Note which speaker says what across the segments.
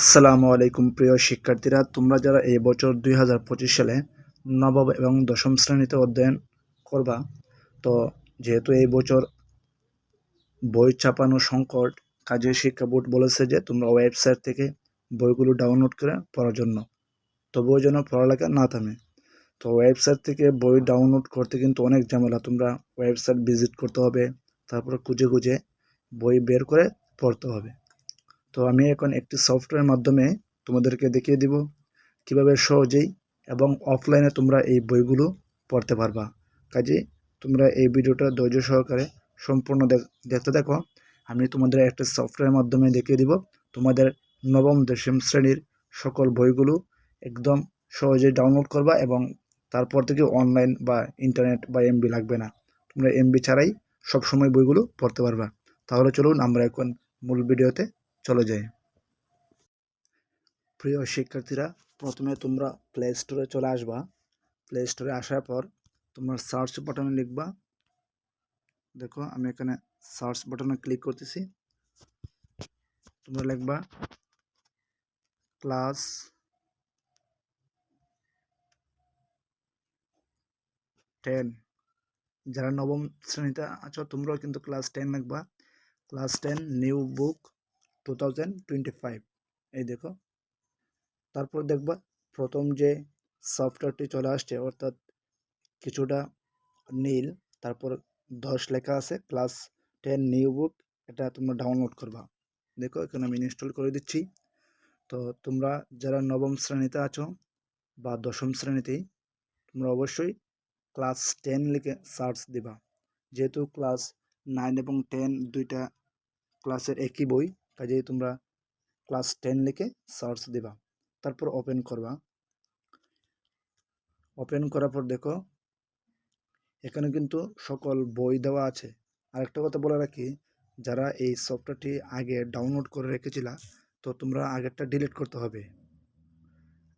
Speaker 1: আসসালামু আলাইকুম প্রিয় শিক্ষার্থীরা, তোমরা যারা এই বছর দুই হাজার পঁচিশ সালে নবম এবং দশম শ্রেণীতে অধ্যয়ন করবা, তো যেহেতু এই বছর বই ছাপানো সংকট কাজে শিক্ষা বোর্ড বলেছে যে তোমরা ওয়েবসাইট থেকে বইগুলো ডাউনলোড করে পড়ার জন্য। তবুও যেন পড়ালেখা না থামে। তো ওয়েবসাইট থেকে বই ডাউনলোড করতে কিন্তু অনেক ঝামেলা, তোমরা ওয়েবসাইট ভিজিট করতে হবে, তারপরে খুঁজে খুঁজে বই বের করে পড়তে হবে। তো আমি এখন একটি সফটওয়্যার মাধ্যমে তোমাদেরকে দেখিয়ে দিব কীভাবে সহজেই এবং অফলাইনে তোমরা এই বইগুলো পড়তে পারবা। কাজে তোমরা এই ভিডিওটা ধৈর্য সহকারে সম্পূর্ণ দেখ- দেখতে দেখো আমি তোমাদের একটা সফটওয়্যার মাধ্যমে দেখিয়ে দিব তোমাদের নবম, দশম শ্রেণির সকল বইগুলো একদম সহজেই ডাউনলোড করবা এবং তারপর থেকে অনলাইন বা ইন্টারনেট বা এমবি লাগবে না। তোমরা এমবি ছাড়াই সবসময় বইগুলো পড়তে পারবা। তাহলে চলুন আমরা এখন মূল ভিডিওতে চলে যাই প্রিয় শিক্ষার্থীরা, প্রথমে তোমরা প্লে স্টোরে চলে আসবা। প্লে স্টোরে আসার পর তোমরা সার্চ বাটনে লিখবা। দেখো, আমি এখানে সার্চ বাটনে ক্লিক করতেছি। তোমরা লিখবা ক্লাস টেন যারা নবম শ্রেণীতে আছো, তোমরাও কিন্তু ক্লাস টেন লিখবা। Class ten new book two thousand twenty five এই দেখো। তারপর দেখবা প্রথম যে সফটওয়্যারটি চলে আসছে, অর্থাৎ কিছুটা নীল, তারপর দশ লেখা আছে ক্লাস টেন নিউ বুক এটা তোমরা ডাউনলোড করবা। দেখো, এখানে আমি ইনস্টল করে দিচ্ছি। তো তোমরা যারা নবম শ্রেণীতে আছো বা দশম শ্রেণীতেই তোমরা অবশ্যই ক্লাস টেন লিখে সার্চ দিবা। যেহেতু ক্লাস নাইন এবং টেন দুইটা ক্লাসের একই বই কাজেই তোমরা ক্লাস টেন লিখে সার্চ দিবা। তারপর ওপেন করবা। ওপেন করার পর দেখো, এখানে কিন্তু সকল বই দেওয়া আছে। আরেকটা কথা বলে রাখি, যারা এই সফটওয়্যারটি আগে ডাউনলোড করে রেখেছিলা, তো তোমরা আগেরটা ডিলিট করতে হবে।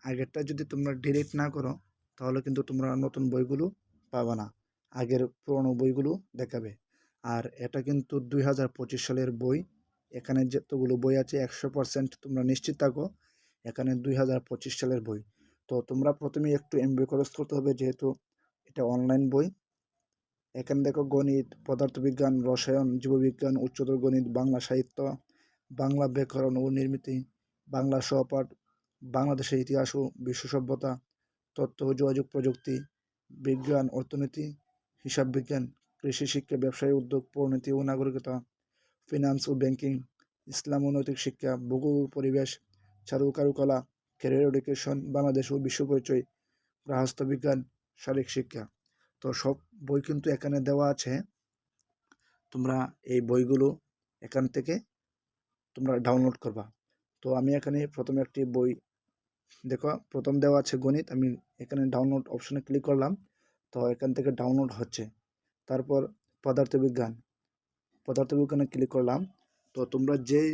Speaker 1: আগেরটা যদি তোমরা ডিলিট না করো, তাহলে কিন্তু তোমরা নতুন বইগুলো পাবা না। আগের পুরনো বইগুলো দেখাবে। আর এটা কিন্তু দুই হাজার পঁচিশ সালের বই। এখানে যতগুলো বই আছে একশো পার্সেন্ট তোমরা নিশ্চিত থাকো। এখানে দুই হাজার পঁচিশ সালের বই। তো তোমরা প্রথমে একটু এমবি খরচ করতে হবে যেহেতু এটা অনলাইন বই। এখানে দেখো গণিত, পদার্থবিজ্ঞান, রসায়ন, জীববিজ্ঞান, উচ্চতর গণিত, বাংলা সাহিত্য, বাংলা ব্যাকরণ ও নির্মিতি, বাংলা সহপাঠ, বাংলাদেশের ইতিহাস ও বিশ্ব সভ্যতা, তথ্য ও যোগাযোগ প্রযুক্তি, বিজ্ঞান, অর্থনীতি, হিসাব বিজ্ঞান, কৃষি শিক্ষা, ব্যবসায়ী উদ্যোগ, পরিণতি ও নাগরিকতা ফিনান্স ও ব্যাংকিং ইসলাম ও নৈতিক শিক্ষা, ভূগোল পরিবেশ চারু কারুকলা ক্যারিয়ার এডুকেশন বাংলাদেশ ও বিশ্ব পরিচয়, গৃহস্থ বিজ্ঞান, শারীরিক শিক্ষা। তো সব বই কিন্তু এখানে দেওয়া আছে। তোমরা এই বইগুলো এখান থেকে তোমরা ডাউনলোড করবা। তো আমি এখানে প্রথমে একটি বই, দেখো, প্রথম দেওয়া আছে গণিত, আমি এখানে ডাউনলোড অপশনে ক্লিক করলাম। তো এখান থেকে ডাউনলোড হচ্ছে। তারপর পদার্থবিজ্ঞান। পদার্থবিজ্ঞানে ক্লিক করলাম, তো তোমরা যেই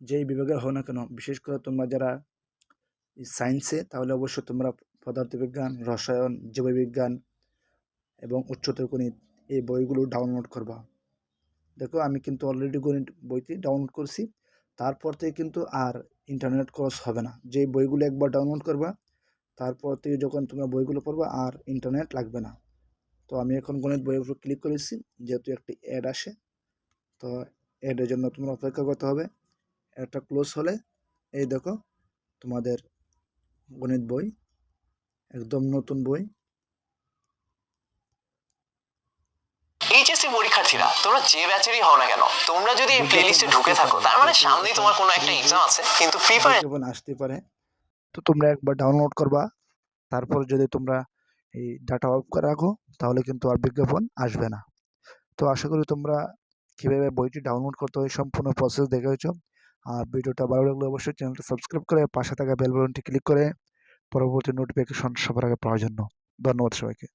Speaker 1: যেই বিভাগের হও না কেন, বিশেষ করে তোমরা যারা সায়েন্সে তাহলে অবশ্যই তোমরা পদার্থবিজ্ঞান, রসায়ন, জীববিজ্ঞান এবং উচ্চতর গণিত এই বইগুলো ডাউনলোড করবা। দেখো আমি কিন্তু অলরেডি গণিত বইটি ডাউনলোড করছি, তারপর থেকে কিন্তু আর ইন্টারনেট ক্রস হবে না। যে বইগুলো একবার ডাউনলোড করবা, তারপর থেকে যখন তোমরা বইগুলো পড়বা, আর ইন্টারনেট লাগবে না। তো আমি এখন গণিত বইয়ের উপর ক্লিক করেছি, যেহেতু একটি অ্যাড আসে তো অ্যাডের জন্য তোমরা অপেক্ষা করতে হবে। একটা ক্লোজ হলে এই দেখো তোমাদের গণিত বই একদম নতুন বই।
Speaker 2: এইচএসসি পরীক্ষার্থীরা তোমরা যে ব্যাচেরই হও না কেন তোমরা যদি এই প্লেলিস্টে ঢুকে থাকো তার মানে সামনেই তোমার কোনো একটা এক্সাম আছে কিন্তু প্রিপারেশন
Speaker 1: বিজ্ঞাপন আসতে পারে। তো তোমরা একবার ডাউনলোড করবা তারপর যদি তোমরা এই ডাটা অফ করে রাখো তাহলে কিন্তু আর বিজ্ঞাপন আসবে না। তো আশা করি তোমরা কীভাবে বইটি ডাউনলোড করতে হয়, সম্পূর্ণ প্রসেস দেখে দেখেছ আর ভিডিওটা ভালো লাগলে অবশ্যই চ্যানেলটা সাবস্ক্রাইব করে পাশে থাকা বেল বাটনটি ক্লিক করে পরবর্তী নোটিফিকেশন সবার আগে পাওয়ার জন্য। ধন্যবাদ সবাইকে।